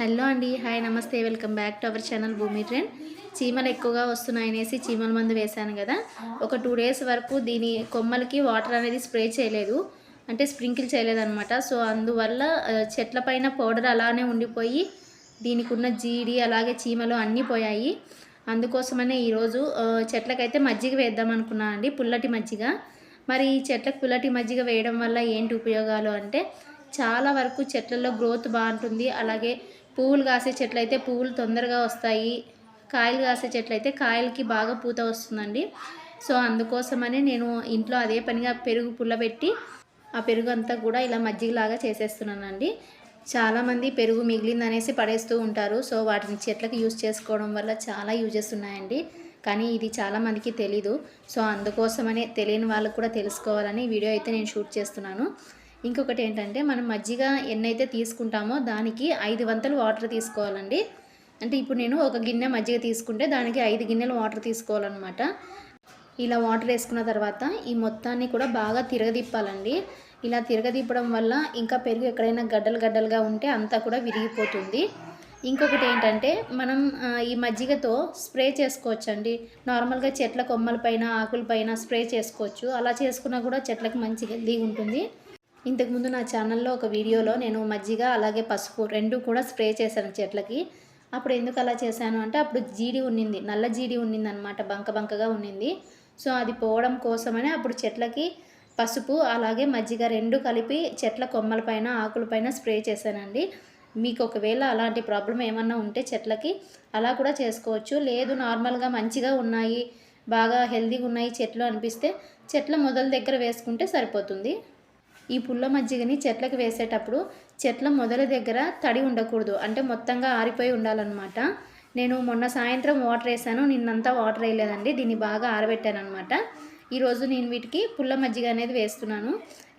Hello అండి hi నమస్తే welcome back to our channel Bhoomi trend. చీమలు ఎక్కువగా వస్తున్నాయనేసి చీమల మందు వేశాను కదా. ఒక టూ డేస్ వరకు దీని కొమ్మలకి వాటర్ అనేది స్ప్రే చేయలేదు. అంటే స్ప్రింకిల్ చేయలేదన్నమాట. సో అందువల్ల చెట్ల పైన పౌడర్ అలానే ఉండిపోయి దీనికి ఉన్న జీడి అలాగే చీమలు అన్నీ పోయాయి. అందుకోసమనే ఈరోజు చెట్లకైతే మజ్జిగ వేద్దాం అనుకున్నాను అండి పుల్లటి మజ్జిగ. మరి ఈ చెట్లకు పుల్లటి మజ్జిగ వేయడం వల్ల ఏంటి ఉపయోగాలు అంటే చాలా వరకు చెట్లలో గ్రోత్ బాగుంటుంది. అలాగే పువ్వులు కాసే చెట్లు అయితే పువ్వులు తొందరగా వస్తాయి. కాయలు కాసే చెట్లు అయితే కాయలకి బాగా పూత వస్తుందండి. సో అందుకోసమని నేను ఇంట్లో అదే పనిగా పెరుగు పుల్లబెట్టి ఆ పెరుగు అంతా కూడా ఇలా మజ్జిగలాగా చేసేస్తున్నానండి. చాలామంది పెరుగు మిగిలింది అనేసి పడేస్తూ ఉంటారు. సో వాటిని చెట్లకు యూజ్ చేసుకోవడం వల్ల చాలా యూజెస్ ఉన్నాయండి. కానీ ఇది చాలామందికి తెలీదు. సో అందుకోసమనే తెలియని వాళ్ళకు కూడా తెలుసుకోవాలని వీడియో అయితే నేను షూట్ చేస్తున్నాను. ఇంకొకటి ఏంటంటే మనం మజ్జిగ ఎన్నైతే తీసుకుంటామో దానికి ఐదు వంతులు వాటర్ తీసుకోవాలండి. అంటే ఇప్పుడు నేను ఒక గిన్నె మజ్జిగ తీసుకుంటే దానికి ఐదు గిన్నెలు వాటర్ తీసుకోవాలన్నమాట. ఇలా వాటర్ వేసుకున్న తర్వాత ఈ మొత్తాన్ని కూడా బాగా తిరగదిప్పాలండి ఇలా తిరగదిప్పడం వల్ల ఇంకా పెరుగు ఎక్కడైనా గడ్డలు గడ్డలుగా ఉంటే అంతా కూడా విరిగిపోతుంది. ఇంకొకటి ఏంటంటే మనం ఈ మజ్జిగతో స్ప్రే చేసుకోవచ్చండి. నార్మల్గా చెట్ల కొమ్మలపైన ఆకులపైన స్ప్రే చేసుకోవచ్చు. అలా చేసుకున్నా కూడా చెట్లకు మంచి హెల్దీగా ఉంటుంది. ఇంతకుముందు నా ఛానల్లో ఒక వీడియోలో నేను మజ్జిగ అలాగే పసుపు రెండు కూడా స్ప్రే చేశాను చెట్లకి. అప్పుడు ఎందుకు అలా చేశాను అంటే అప్పుడు జీడి ఉన్నింది నల్ల జీడి ఉన్నింది అనమాట బంక బంకగా ఉన్నింది. సో అది పోవడం కోసమని అప్పుడు చెట్లకి పసుపు అలాగే మజ్జిగ రెండు కలిపి చెట్ల కొమ్మలపైన ఆకులపైన స్ప్రే చేశానండి. మీకు ఒకవేళ అలాంటి ప్రాబ్లం ఏమన్నా ఉంటే చెట్లకి అలా కూడా చేసుకోవచ్చు. లేదు నార్మల్గా మంచిగా ఉన్నాయి బాగా హెల్దీగా ఉన్నాయి చెట్లు అనిపిస్తే చెట్ల మొదల దగ్గర వేసుకుంటే సరిపోతుంది. ఈ పుల్ల మజ్జిగని చెట్లకు వేసేటప్పుడు చెట్ల మొదల దగ్గర తడి ఉండకూడదు. అంటే మొత్తంగా ఆరిపోయి ఉండాలన్నమాట. నేను మొన్న సాయంత్రం వాటర్ వేసాను. నిన్నంతా వాటర్ వేయలేదండి. దీన్ని బాగా ఆరబెట్టాను అనమాట ఈరోజు నేను వీటికి పుల్ల మజ్జిగ అనేది వేస్తున్నాను.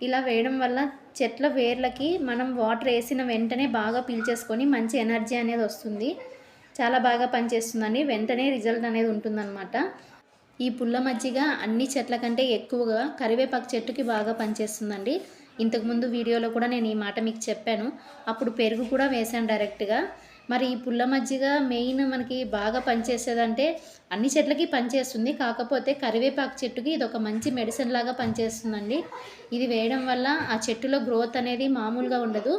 ఇలా వేయడం వల్ల చెట్ల వేర్లకి మనం వాటర్ వేసిన వెంటనే బాగా పీల్చేసుకొని మంచి ఎనర్జీ అనేది వస్తుంది. చాలా బాగా పనిచేస్తుందండి. వెంటనే రిజల్ట్ అనేది ఉంటుందన్నమాట. ఈ పుల్ల మజ్జిగ అన్ని చెట్ల కంటే ఎక్కువగా కరివేపాకు చెట్టుకి బాగా పనిచేస్తుందండి. ఇంతకుముందు వీడియోలో కూడా నేను ఈ మాట మీకు చెప్పాను. అప్పుడు పెరుగు కూడా వేసాను డైరెక్ట్గా. మరి ఈ పుల్ల మజ్జిగ మెయిన్ మనకి బాగా పనిచేసేదంటే అన్ని చెట్లకి పనిచేస్తుంది. కాకపోతే కరివేపాకు చెట్టుకి ఇది ఒక మంచి మెడిసిన్ లాగా పనిచేస్తుందండి. ఇది వేయడం వల్ల ఆ చెట్టులో గ్రోత్ అనేది మామూలుగా ఉండదు.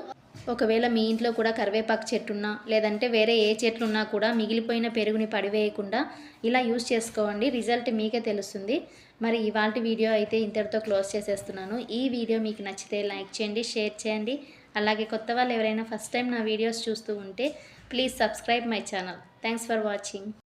ఒకవేళ మీ ఇంట్లో కూడా కరివేపాకు చెట్టు ఉన్నా లేదంటే వేరే ఏ చెట్లున్నా కూడా మిగిలిపోయిన పెరుగుని పడివేయకుండా ఇలా యూస్ చేసుకోండి. రిజల్ట్ మీకే తెలుస్తుంది. మరి ఇవాళ వీడియో అయితే ఇంతటితో క్లోజ్ చేసేస్తున్నాను. ఈ వీడియో మీకు నచ్చితే లైక్ చేయండి షేర్ చేయండి. అలాగే కొత్త వాళ్ళు ఎవరైనా ఫస్ట్ టైం నా వీడియోస్ చూస్తూ ఉంటే please subscribe my channel. Thanks for watching.